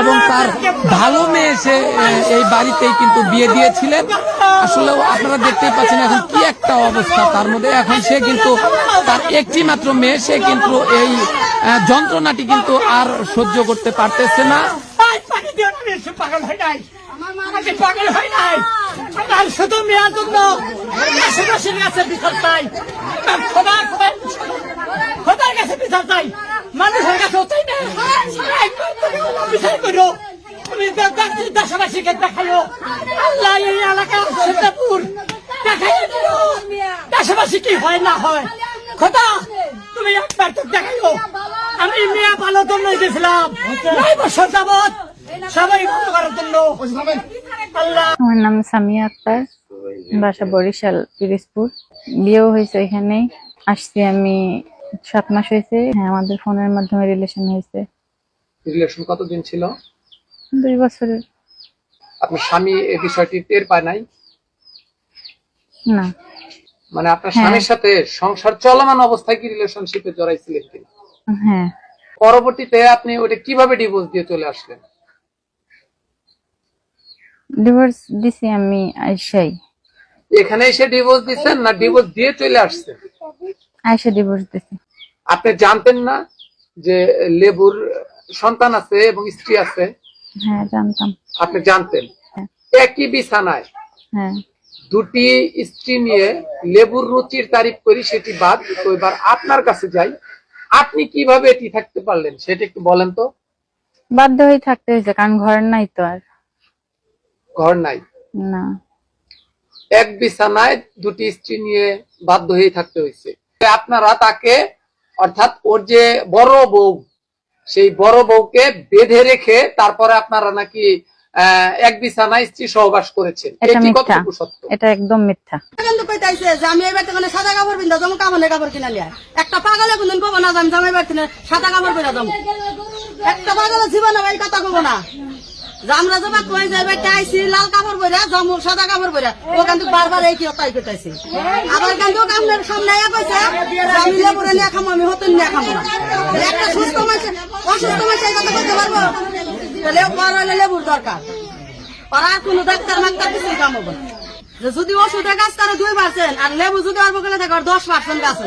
এবং তার ভালো মেয়ে সে এই বাড়িতেই কিন্তু বিয়ে দিয়েছিলেন। আসলেও আপনারা দেখতেই পাচ্ছেন এখন কি একটা অবস্থা তার মধ্যে। এখন সে কিন্তু তার একটি মাত্র মেয়ে, সে কিন্তু এই যন্ত্রণাটি কিন্তু আর সহ্য করতে পারতেছে না। মানুষের কাছে না হয় না হয় তুমি সবাই আল্লাহ আমার নাম সামিয়া আক্তার, বাসা বরিশাল, পিরিজপুর। বিয়েও হয়েছে এখানেই। আসছি আমি সাত মাস হয়েছে। হ্যাঁ আমাদের ফোনের মাধ্যমে রিলেশন হয়েছে। রিলেশন কতদিন ছিল? দুই বছরের। আপনার স্বামী এই বিষয়টি টের পায় নাই? না। মানে আপনার হ্যাঁ। স্বামীর সাথে সংসার চলমান অবস্থায় কি রিলেশনশিপে জড়াইছিলেন কিনা হ্যাঁ। পরবর্তীতে আপনি ওটা কীভাবে ডিভোর্স দিয়ে চলে আসলেন? ডিভোর্স দিছি আমি আইসাই এখানে এসে ডিভোর্স দিচ্ছেন না ডিভোর্স দিয়ে চলে আসছেন? আইসা ডিভোর্স দিছি। আপনি জানতেন না যে লেবুর সন্তান আছে এবং স্ত্রী আছে? হ্যাঁ জানতাম। আপনি জানতেন? হ্যাঁ। একই বিছানায় হ্যাঁ। দুটি স্ত্রী নিয়ে লেবুর রুচির তারিফ করি সেটি বাদ। তো এবার আপনার কাছে যাই। আপনি কীভাবে এটি থাকতে পারলেন সেটা একটু বলেন তো। বাধ্য হয়ে থাকতে হয়েছে কারণ ঘর নাই তো আর। ঘর নাই? না। এক বিছানায় দুটি স্ত্রী নিয়ে বাধ্য হয়ে থাকতে হয়েছে। আপনারা তাকে অর্থাৎ ওর যে বড় বউ সেই বড় বউকে বেঁধে রেখে তারপরে আপনারা নাকি আহ, এক বিছানায় স্ত্রী সহবাস করেছেন। এটা এটি কতটুকু সত্য? এটা একদম মিথ্যা। কিন্তু কইতাইছে যে আমি এবার সাদা কাপড় পিন্ধা যাব কামনে কাপড় কিনা লিয়া একটা পাগলে কোনদিন কব না যে আমি জামাই বাড়তে সাদা কাপড় যাব। একটা পাগলে জীবনে এই কথা কব না। আমরা যাবা কই যাই বাড়তে আইছি লাল কাপড় পরে যাব সাদা কাপড় পরে। ও কিন্তু বারবার এই কি তাই কইতাইছে আবার কিন্তু কামনের সামনে আয়া কইছে আমি লেবুরে খামো, আমি হতেন নিয়ে খামো একটা সুস্থ মানুষ, অসুস্থ কথা কইতে পারব? তাহলে লেবুর দরকার। ওরা কোনো ডাক্তার মাক্তার কিছু কাম হবে যদি ওষুধের গাছ তারা দুই পার্সেন্ট আর লেবু যদি অল্প করে থাকে দশ পার্সেন্ট গাছ